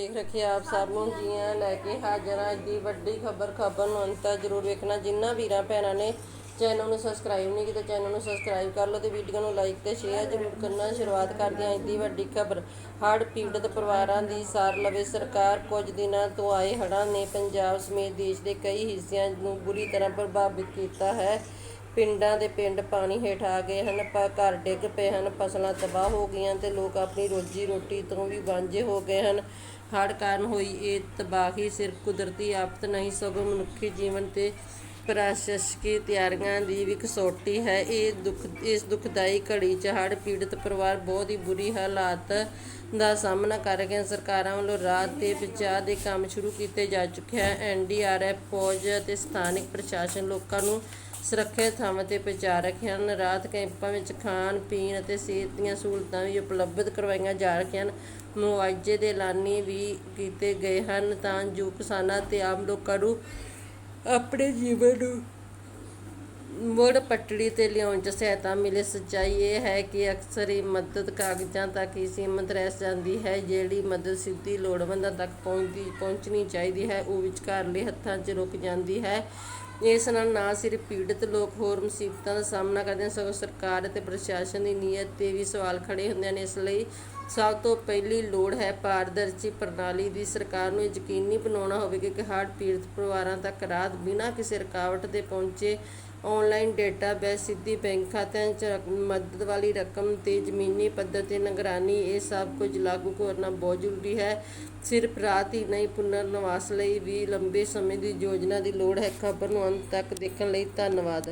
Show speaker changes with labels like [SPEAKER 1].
[SPEAKER 1] ਦੇਖ ਰੱਖਿਆ ਆਪ ਸਭ ਨੂੰ, ਜੀਆਂ ਲੈ ਕੇ ਹਾਜ਼ਰ ਹਾਂ। ਅੱਜ ਦੀ ਵੱਡੀ ਖਬਰ ਖਬਰ ਨੂੰ ਅੰਤ ਤੱਕ ਜ਼ਰੂਰ ਵੇਖਣਾ। ਜਿਨ੍ਹਾਂ ਵੀਰਾਂ ਭੈਣਾਂ ਨੇ ਚੈਨਲ ਨੂੰ ਸਬਸਕ੍ਰਾਈਬ ਨਹੀਂ ਕੀਤਾ ਚੈਨਲ ਨੂੰ ਸਬਸਕ੍ਰਾਈਬ ਕਰ ਲਓ ਤੇ ਵੀਡੀਓ ਨੂੰ ਲਾਈਕ ਤੇ ਸ਼ੇਅਰ ਜ਼ਰੂਰ ਕਰਨਾ। ਸ਼ੁਰੂਆਤ ਕਰਦੇ ਹਾਂ ਅੱਜ ਦੀ ਵੱਡੀ ਖਬਰ। ਹੜ੍ਹ ਪੀੜਤ ਪਰਿਵਾਰਾਂ ਦੀ ਸਾਰ ਲਵੇ ਸਰਕਾਰ। ਕੁਝ ਦਿਨਾਂ ਤੋਂ ਆਏ ਹੜ੍ਹਾਂ ਨੇ ਪੰਜਾਬ ਸਮੇਤ ਦੇਸ਼ ਦੇ ਕਈ ਹਿੱਸਿਆਂ ਨੂੰ ਬੁਰੀ ਤਰ੍ਹਾਂ ਪ੍ਰਭਾਵਿਤ ਕੀਤਾ ਹੈ। ਪਿੰਡਾਂ ਦੇ ਪਿੰਡ ਪਾਣੀ ਹੇਠ ਆ ਗਏ ਹਨ, ਪਰ ਘਰ ਡਿੱਗ ਪਏ ਹਨ, ਫਸਲਾਂ ਤਬਾਹ ਹੋ ਗਈਆਂ ਤੇ ਲੋਕ ਆਪਣੀ ਰੋਜੀ ਰੋਟੀ ਤੋਂ ਵੀ ਵਾਂਝੇ ਹੋ ਗਏ ਹਨ। ਹੜ੍ਹ ਕਾਰਨ ਹੋਈ ਇਹ ਤਬਾਹੀ ਸਿਰਫ ਕੁਦਰਤੀ ਆਫਤ ਨਹੀਂ, ਸਗੋਂ ਮਨੁੱਖੀ ਜੀਵਨ ਤੇ ਪ੍ਰਸ਼ਾਸਕੀ ਤਿਆਰੀਆਂ ਦੀ ਵੀ ਕਸੌਟੀ ਹੈ। ਇਹ ਦੁੱਖ, ਇਸ ਦੁਖਦਾਈ ਘੜੀ 'ਚ ਹੜ੍ਹ ਪੀੜਤ ਪਰਿਵਾਰ ਬਹੁਤ ਹੀ ਬੁਰੀ ਹਾਲਾਤ ਦਾ ਸਾਹਮਣਾ ਕਰ ਰਹੇ ਸਰਕਾਰਾਂ ਵੱਲੋਂ ਰਾਤ ਤੇ ਬਚਾਅ ਦੇ ਕੰਮ ਸ਼ੁਰੂ ਕੀਤੇ ਜਾ ਚੁੱਕੇ ਹਨ। ਐਨਡੀਆਰਐਫ ਫੌਜ ਅਤੇ ਸਥਾਨਕ ਪ੍ਰਸ਼ਾਸਨ ਲੋਕਾਂ ਨੂੰ ਸੁਰੱਖਿਅਤ ਥਾਵਾਂ ਤੇ ਪਹੁੰਚਾ ਰਹੇ ਹਨ। ਰਾਹਤ ਕੈਂਪਾਂ ਵਿੱਚ ਖਾਣ, ਪੀਣ ਅਤੇ ਸਿਹਤ ਦੀਆਂ ਸਹੂਲਤਾਂ ਵੀ ਉਪਲਬਧ ਕਰਵਾਈਆਂ ਜਾ ਰਹੀਆਂ ਹਨ। ਮੁਆਵਜ਼ੇ ਦੇ ਐਲਾਨੇ ਵੀ ਕੀਤੇ ਗਏ ਹਨ ਤਾਂ ਜੋ ਕਿਸਾਨਾਂ ਤੇ ਆਮ ਲੋਕਾਂ ਨੂੰ ਆਪਣੇ ਜੀਵਨ ਨੂੰ ਮੁੜ ਪਟੜੀ ਤੇ ਲਿਆਉਣ 'ਚ ਸਹਾਇਤਾ ਮਿਲੇ। ਸੱਚਾਈ ਇਹ ਹੈ ਕਿ ਅਕਸਰ ਇਹ ਮਦਦ ਕਾਗਜ਼ਾਂ ਤੱਕ ਹੀ ਸੀਮਤ ਰਹਿ ਜਾਂਦੀ ਹੈ। ਜਿਹੜੀ ਮਦਦ ਸਿੱਧੀ, ਲੋੜਵੰਦਾਂ ਤੱਕ ਪਹੁੰਚਦੀ, ਪਹੁੰਚਣੀ ਚਾਹੀਦੀ ਹੈ, ਉਹ ਵਿਚਕਾਰਲੇ ਹੱਥਾਂ 'ਚ ਰੁਕ ਜਾਂਦੀ ਹੈ। ਇਸ ਨਾਲ ਨਾ ਸਿਰਫ ਪੀੜਤ ਲੋਕ ਹੋਰ ਮੁਸੀਬਤਾਂ ਦਾ ਸਾਹਮਣਾ ਕਰਦੇ ਹਨ, ਸਗੋਂ ਸਰਕਾਰ ਅਤੇ ਪ੍ਰਸ਼ਾਸਨ ਦੀ ਨੀਅਤ ਤੇ ਵੀ ਸਵਾਲ ਖੜੇ ਹੁੰਦੇ ਹਨ। ਇਸ ਲਈ ਸਭ ਤੋਂ ਪਹਿਲੀ ਲੋੜ ਹੈ ਪਾਰਦਰਸ਼ੀ ਪ੍ਰਣਾਲੀ ਦੀ। ਸਰਕਾਰ ਨੂੰ ਯਕੀਨੀ ਬਣਾਉਣਾ ਹੋਵੇਗਾ ਕਿ ਹੜ੍ਹ ਪੀੜਤ ਪਰਿਵਾਰਾਂ ਤੱਕ ਰਾਹਤ ਬਿਨਾਂ ਕਿਸੇ ਰੁਕਾਵਟ ਦੇ ਪਹੁੰਚੇ ਆਨਲਾਈਨ ਡੇਟਾਬੇਸ ਸਿੱਧੀ ਬੈਂਕ ਖਾਤਿਆਂ 'ਚ ਮਦਦ ਵਾਲੀ ਰਕਮ ਤੇ ਜ਼ਮੀਨੀ ਪੱਧਰ ਤੇ ਨਿਗਰਾਨੀ, ਇਹ ਸਭ ਕੁਝ ਲਾਗੂ ਕਰਨਾ ਬਹੁਤ ਜ਼ਰੂਰੀ ਹੈ। ਸਿਰਫ ਰਾਤ ਹੀ ਨਹੀਂ ਪੁਨਰ ਨਿਵਾਸ ਲਈ ਵੀ ਲੰਬੇ ਸਮੇਂ ਦੀ ਯੋਜਨਾ ਦੀ ਲੋੜ ਹੈ। ਖਬਰ ਨੂੰ ਅੰਤ ਤੱਕ ਦੇਖਣ ਲਈ ਧੰਨਵਾਦ।